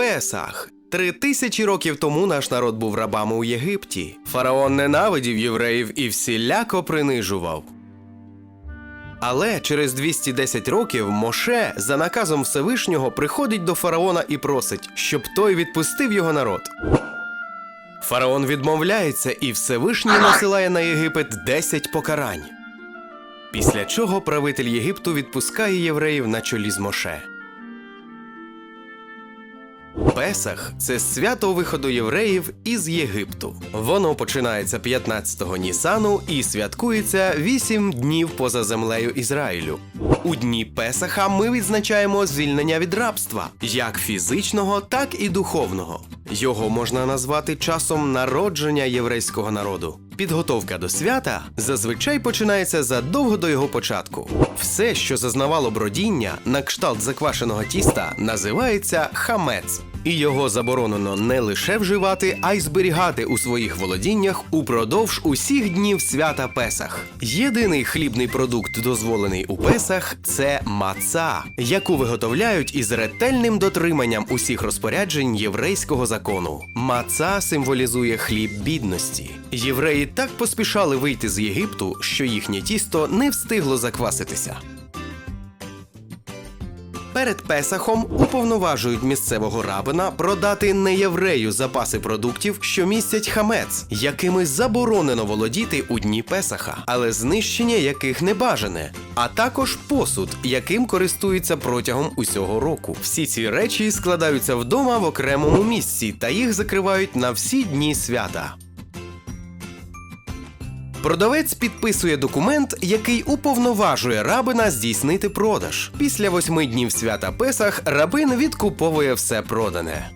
Песах. Три тисячі років тому наш народ був рабами у Єгипті. Фараон ненавидів євреїв і всіляко принижував. Але через 210 років Моше за наказом Всевишнього приходить до фараона і просить, щоб той відпустив його народ. Фараон відмовляється, і Всевишній насилає на Єгипет 10 покарань. Після чого правитель Єгипту відпускає євреїв на чолі з Моше. Песах це свято виходу євреїв із Єгипту. Воно починається 15-го Нісану і святкується 8 днів поза землею Ізраїлю. У дні Песаха ми відзначаємо звільнення від рабства, як фізичного, так і духовного. Його можна назвати часом народження єврейського народу. Підготовка до свята зазвичай починається задовго до його початку. Все, що зазнавало бродіння на кшталт заквашеного тіста, називається хамец. І його заборонено не лише вживати, а й зберігати у своїх володіннях упродовж усіх днів свята Песах. Єдиний хлібний продукт, дозволений у Песах, це маца, яку виготовляють із ретельним дотриманням усіх розпоряджень єврейського закону. Маца символізує хліб бідності. Євреї так поспішали вийти з Єгипту, що їхнє тісто не встигло закваситися. Перед Песахом уповноважують місцевого рабина продати неєврею запаси продуктів, що містять хамець, якими заборонено володіти у дні Песаха, але знищення яких не бажане, а також посуд, яким користуються протягом усього року. Всі ці речі складаються вдома в окремому місці та їх закривають на всі дні свята. Продавець підписує документ, який уповноважує рабина здійснити продаж. Після восьми днів свята Песах рабин відкуповує все продане.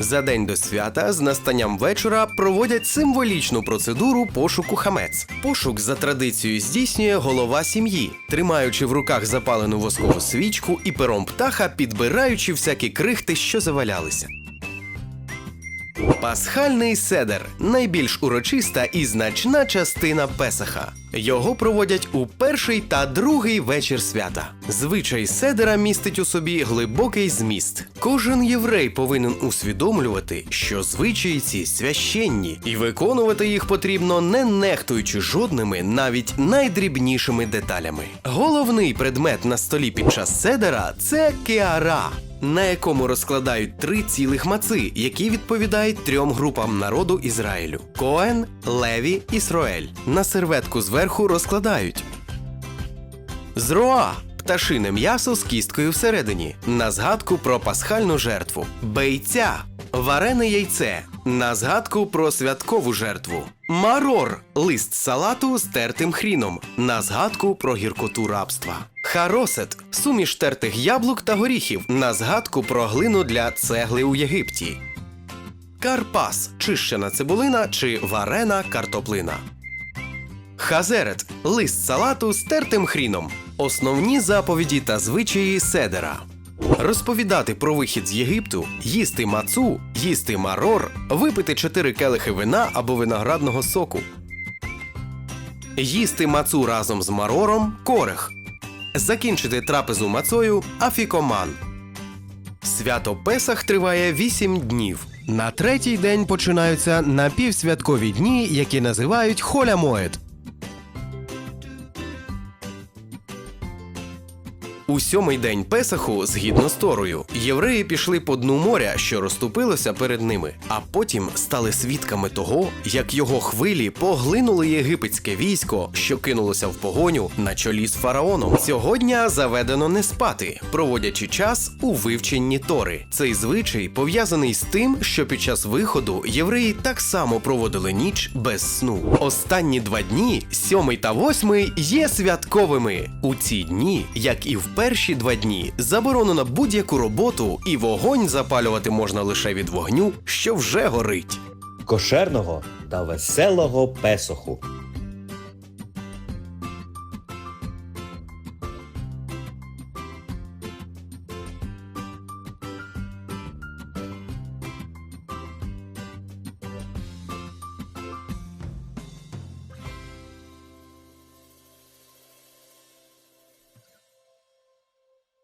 За день до свята з настанням вечора проводять символічну процедуру пошуку хамець. Пошук за традицією здійснює голова сім'ї, тримаючи в руках запалену воскову свічку і пером птаха, підбираючи всякі крихти, що завалялися. Пасхальний седер найбільш урочиста і значна частина Песаха. Його проводять у перший та другий вечір свята. Звичай седера містить у собі глибокий зміст. Кожен єврей повинен усвідомлювати, що звичаї ці священні, і виконувати їх потрібно не нехтуючи жодними, навіть найдрібнішими деталями. Головний предмет на столі під час седера це кеара на якому розкладають три цілих маци, які відповідають трьом групам народу Ізраїлю: Коен, Леві, Ісроель. На серветку зверху розкладають зроа. Пташине м'ясо з кісткою всередині на згадку про пасхальну жертву, бейця, варене яйце на згадку про святкову жертву, марор лист салату з тертим хріном на згадку про гіркоту рабства. Харосет суміш тертих яблук та горіхів на згадку про глину для цегли у Єгипті. Карпас чищена цибулина чи варена картоплина. Хазерет лист салату з тертим хріном. Основні заповіді та звичаї седера. Розповідати про вихід з Єгипту, їсти мацу, їсти марор, випити чотири келихи вина або виноградного соку. Їсти мацу разом з марором корех. Закінчити трапезу мацою афікоман. Свято Песах триває 8 днів. На третій день починаються напівсвяткові дні, які називають Холямоед. У сьомий день Песаху, згідно з Торою, євреї пішли по дну моря, що розступилося перед ними, а потім стали свідками того, як його хвилі поглинули єгипетське військо, що кинулося в погоню на чолі з фараоном. Цього дня заведено не спати, проводячи час у вивченні Тори. Цей звичай пов'язаний з тим, що під час виходу євреї так само проводили ніч без сну. Останні два дні, сьомий та восьмий, є святковими. У ці дні, як і в перші два дні, заборонено будь-яку роботу, і вогонь запалювати можна лише від вогню, що вже горить. кошерного та веселого песоху.